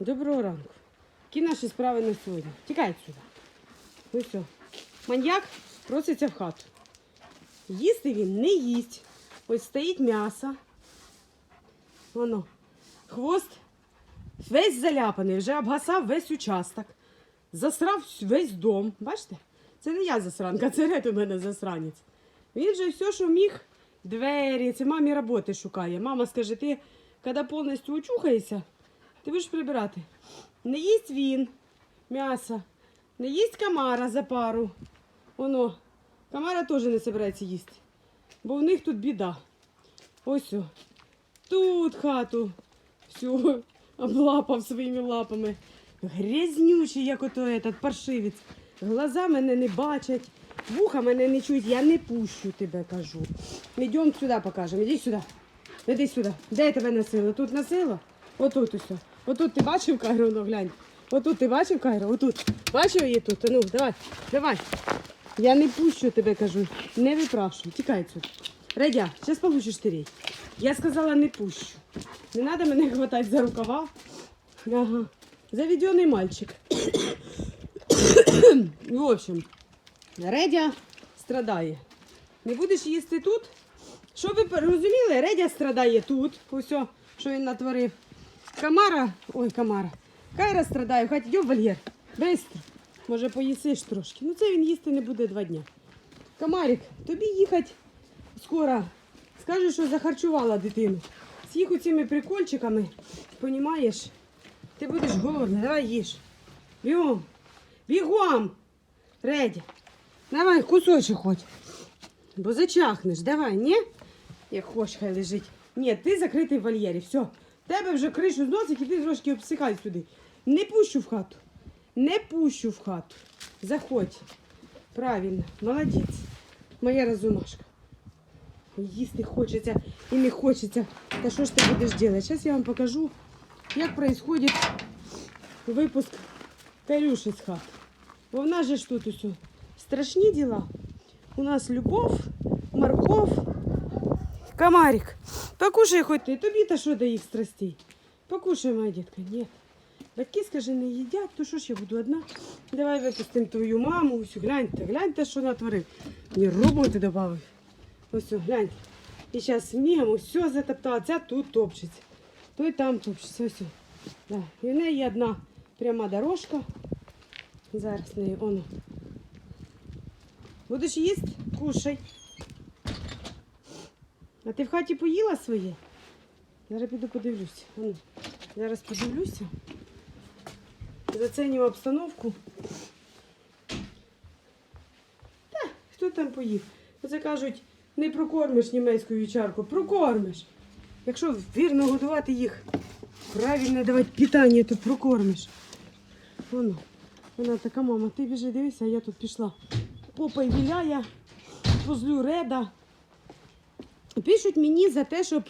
Доброго ранку. Які наші справи на сьогодні? Тікай сюди. Ну все. Маньяк проситься в хату. Їсти він не їсть. Ось стоїть м'ясо. Воно. Хвост весь заляпаний, вже обгасав весь участок. Засрав весь дом. Бачите? Це не я засранка, це ред у мене засранець. Він же все, що міг, двері, це мамі роботи шукає. Мама скаже, ти коли повністю очухаєшся, ти будеш прибирати. Не їсть він м'ясо, не їсть камара за пару. Воно. Камара теж не збирається їсти. Бо в них тут біда. Ось. о. Тут хату всю облапав своїми лапами. Грязнючий, як ото этот паршивець. Глаза мене не бачать, вуха мене не чують. Я не пущу тебе, кажу. Йдемо сюди покажемо. Іди сюди. Іди сюди. Де я тебе носила? Тут носила? Отут усе. Отут ти бачив Кайро, ну глянь. Отут ти бачив Кайро? Отут. Бачив її тут? Ну, давай, давай. Я не пущу тебе, кажу. Не випрашуй. Тікай сюди. Радя, зараз получиш тирей. Я сказала, не пущу. Не треба мене хватати за рукава. Ага. Заведений мальчик. В общем, Редя страдає. Не будеш їсти тут? Що ви розуміли? Редя страдає тут. Ось, що він натворив. Камара, ой, Камара. Кайра страдає, в хаті йдем в вольєр. Бистро. Може, поїсиш трошки. Ну це він їсти не буде два дня. Камарик, тобі їхати скоро. Скажеш, що захарчувала дитину. З їх цими прикольчиками, понімаєш? Ти будеш голодний, давай їж. Бігом. Бігом. Редя. Давай, кусочок хоч. Бо зачахнеш, давай, ні? Як хочеш, хай лежить. Ні, ти закритий в вольєрі, все. Тебе вже кришу зносить і ти трошки обсихай сюди. Не пущу в хату. Не пущу в хату. Заходь. Правильно, молодець. Моя розумашка. Їсти хочеться і не хочеться. Та що ж ти будеш робити? Зараз я вам покажу, як происходит випуск Карюші з хати. Бо в нас же ж тут усе страшні діла. У нас любов, морков, комарик. Покушай хоч ти, тобі та що до їх страстей. Покушай, моя дітка. Ні. Батьки, скажи, не їдять, то що ж я буду одна? Давай випустимо твою маму. Ось гляньте, гляньте, що натворив. Мені роботи додав. Ось гляньте. І зараз мігом все затоптала, ця тут топчеться. Той там топчеться. Ось. Да. І в неї одна пряма дорожка. Зараз неї воно. Будеш їсти? Кушай. А ти в хаті поїла своє? Зараз піду подивлюся. Ану, Зараз подивлюся. Зацінюю обстановку. Та, хто там поїв? Оце кажуть, не прокормиш німецьку вівчарку, прокормиш. Якщо вірно годувати їх, правильно давати питання, то прокормиш. Воно. Вона така, мама, ти біжи, дивися, а я тут пішла. Попа віляє, позлю реда. Пишуть мені за те, щоб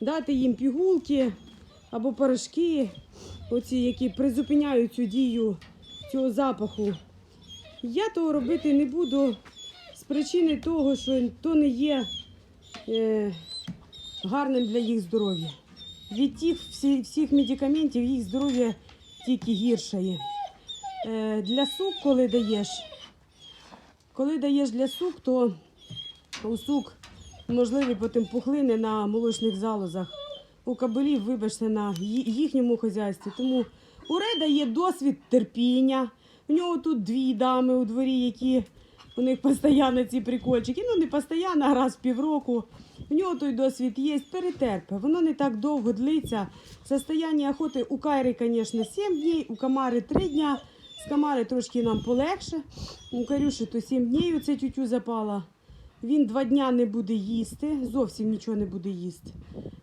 дати їм пігулки або порошки, оці, які призупиняють цю дію цього запаху. Я того робити не буду з причини того, що то не є е, гарним для їх здоров'я. Від тих всі, всіх медикаментів їх здоров'я тільки гіршає. Е, для сук, коли даєш, коли даєш для сук, то у сук можливі потім пухлини на молочних залозах. У кабелів, вибачте, на їхньому хазяйстві. Тому у Реда є досвід терпіння. У нього тут дві дами у дворі, які у них постійно ці прикольчики. Ну, не постійно, а раз в півроку. У нього той досвід є, перетерпе. Воно не так довго длиться. Состояння охоти у Кайри, звісно, 7 днів, у Камари 3 дня. З Камари трошки нам полегше. У Карюші то 7 днів оце тютю запала. Він два дня не буде їсти, зовсім нічого не буде їсти.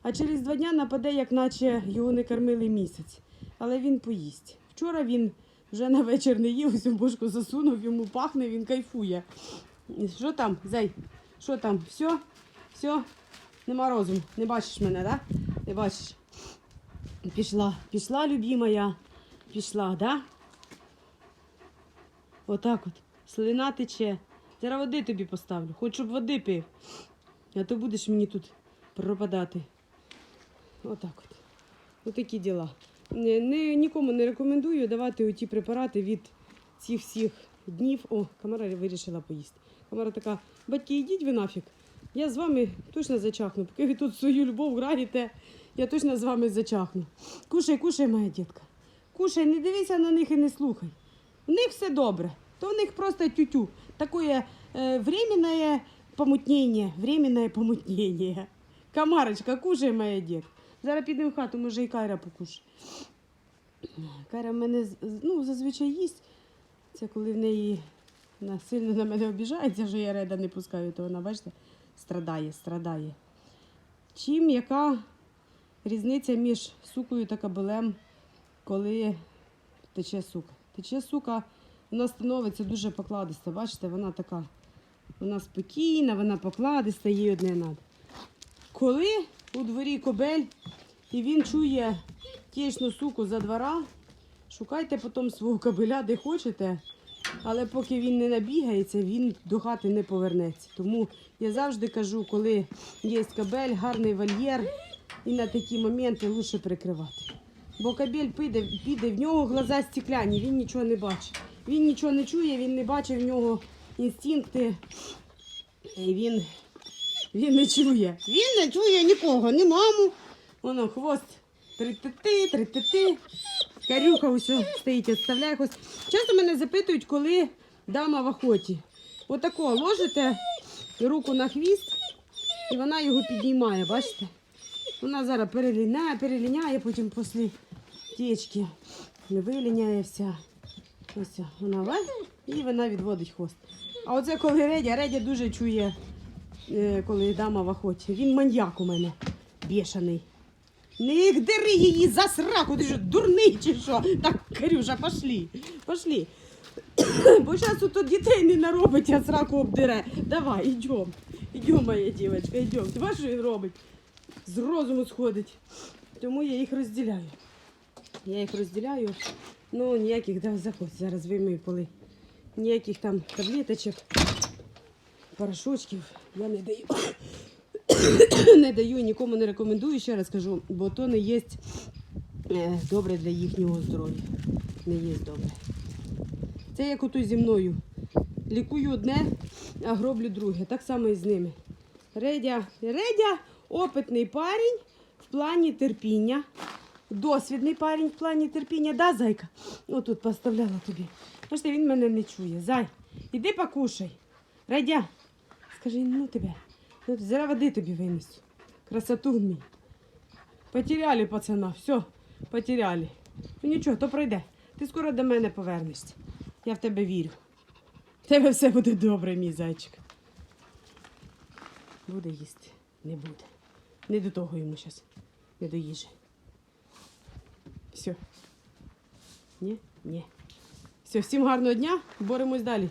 А через два дня нападе, як наче його не кормили місяць. Але він поїсть. Вчора він вже на вечір не їв, ось бошку засунув, йому пахне, він кайфує. Що там, зай? Що там? Все? Все? Нема розуму. Не бачиш мене, так? Да? Не бачиш. Пішла, пішла, любімая. Пішла, да? Отак от. Слина тече. Зараз води тобі поставлю. Хоч щоб води пив. А то будеш мені тут пропадати. Отак от. Отакі діла. не, не- нікому не рекомендую давати оті препарати від цих всіх днів. О, камера вирішила поїсти. Камера така, батьки, йдіть ви нафіг. Я з вами точно зачахну. Поки ви тут свою любов граєте, я точно з вами зачахну. Кушай, кушай, моя дітка. Кушай, не дивися на них і не слухай. У них все добре. То в них просто тютю. Такое э, временное помутнение. Временное помутнение. Камарочка, кушай, моя дід. Зараз підемо в хату, може і Кайра покушає. Кайра в мене ну, зазвичай їсть. Це коли в неї вона сильно на мене обіжається, що я реда не пускаю, то вона, бачите, страдає, страдає. Чим яка різниця між сукою та кабелем, коли тече сука? Тече сука, вона становиться дуже покладиста. Бачите, вона така, вона спокійна, вона покладиста, їй одне надо. Коли у дворі кобель і він чує тічну суку за двора, шукайте потім свого кобеля, де хочете. Але поки він не набігається, він до хати не повернеться. Тому я завжди кажу, коли є кабель, гарний вольєр, і на такі моменти краще прикривати. Бо кабель піде, піде, в нього глаза стекляні, він нічого не бачить. Він нічого не чує, він не бачить, в нього інстинкти. І він, він не чує. Він не чує нікого, ні маму. Воно хвост трити-ти, трити-ти. Карюха усе стоїть, відставляє хвост. Часто мене запитують, коли дама в охоті. Отако ложите руку на хвіст, і вона його піднімає, бачите? Вона зараз переліняє, переліняє, потім після тічки виліняє вся. Ось вона ле, і вона відводить хвост. А оце коли Редя, Редя дуже чує, е, коли дама в охоті. Він маньяк у мене бішаний. Не дери її за сраку, ти що, дурний чи що? Так, Карюша, пошлі, пошлі. Бо зараз тут дітей не наробить, а сраку обдере. Давай, йдем. Йдем, моя дівчинка, йдем. Ти бачиш, що він робить? З розуму сходить. Тому я їх розділяю. Я їх розділяю. Ну, ніяких, да, заходь, зараз вимию поли. Ніяких там таблеточок, порошочків я не даю. не даю і нікому не рекомендую, ще раз кажу, бо то не є е, добре для їхнього здоров'я. Не є добре. Це як ото зі мною. Лікую одне, а гроблю друге. Так само і з ними. Редя, Редя опитний парень в плані терпіння. Досвідний парень в плані терпіння, да, зайка? Отут поставляла тобі. Бачите, він мене не чує. Зай, іди покушай. Редя, скажи, ну тебе. Ну, зараз води тобі винесу. Красоту мій. Потеряли пацана, все, потеряли. Ну нічого, то пройде. Ти скоро до мене повернешся. Я в тебе вірю. В тебе все буде добре, мій зайчик. Буде їсти, не буде. Не до того йому зараз. Не до їжі. Все. Ні? Ні. Все, всім гарного дня. Боремось далі.